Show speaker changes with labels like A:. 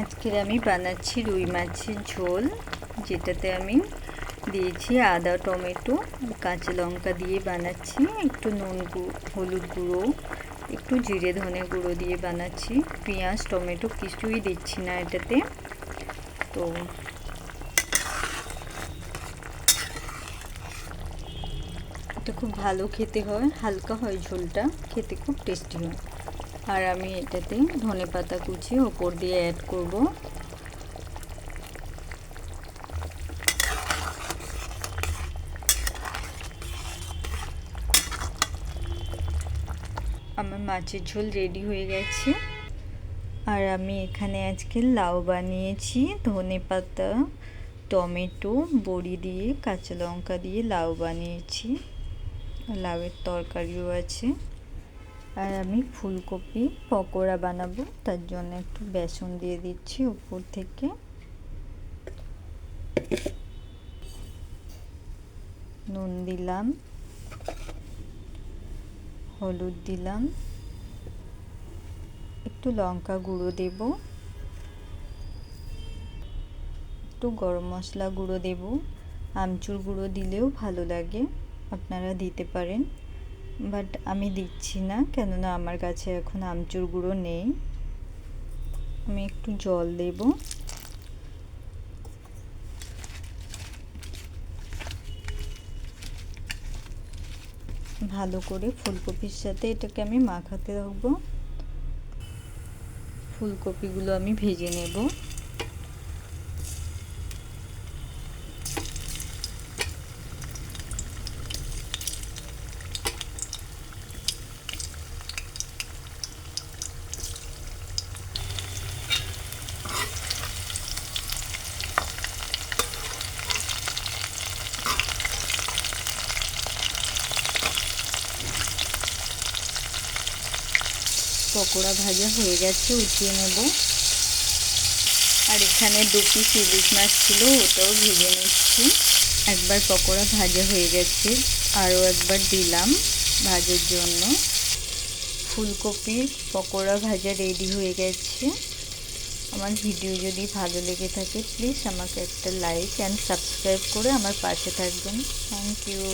A: আজকের আমি বানাচ্ছি রুই মাছের ঝোল, যেটাতে আমি দিয়েছি আদা, টমেটো, কাঁচা লঙ্কা দিয়ে বানাচ্ছি, একটু নুন হলুদ গুঁড়ো, একটু জিরে ধনে গুঁড়ো দিয়ে বানাচ্ছি, পেঁয়াজ, টমেটো কিছুই দিচ্ছি না এটাতে। তো এটা খুব ভালো খেতে হয়, হালকা হয় ঝোলটা, খেতে খুব টেস্টি হয়। আর আমি এটাতে ধনে পাতা কুচি ওপর দিয়ে অ্যাড করব। আমার মাছের ঝোল রেডি হয়ে গেছে। আর আমি এখানে আজকে লাউ বানিয়েছি, ধনে পাতা, টমেটো, বড়ি দিয়ে, কাঁচা লঙ্কা দিয়ে লাউ বানিয়েছি। লাউয়ের তরকারিও আছে। আর আমি ফুলকপি, পকোড়া বানাবো, তার জন্য একটু বেসন দিয়ে দিচ্ছি উপর থেকে। নুন দিলাম, হলুদ দিলাম, একটু লঙ্কা গুঁড়ো দেব, একটু গরম মশলা গুঁড়ো দেব, আমচুর গুঁড়ো দিলেও ভালো লাগে, আপনারা দিতে পারেন। বাট আমি দিচ্ছি না, কেননা আমার কাছে এখন আমচুর গুঁড়ো নেই। আমি একটু জল দেব। ভালো করে ফুলকপির সাথে এটাকে আমি মাখাতে রাখব ফুলকপিগুলো আমি ভেজে নেব। পকোড়া ভাজা হয়ে গেছে, উঠিয়ে নেব। আর এখানে দু পিস ইলিশ মাছ ছিল, ওটাও ভেজে নিচ্ছি। একবার পকোড়া ভাজা হয়ে গেছে, আরও একবার দিলাম ভাজার জন্য। ফুলকপির পকোড়া ভাজা রেডি হয়ে গেছে। আমার ভিডিও যদি ভালো লেগে থাকে, প্লিজ আমাকে একটা লাইক অ্যান্ড সাবস্ক্রাইব করে আমার পাশে থাকবেন। Thank you.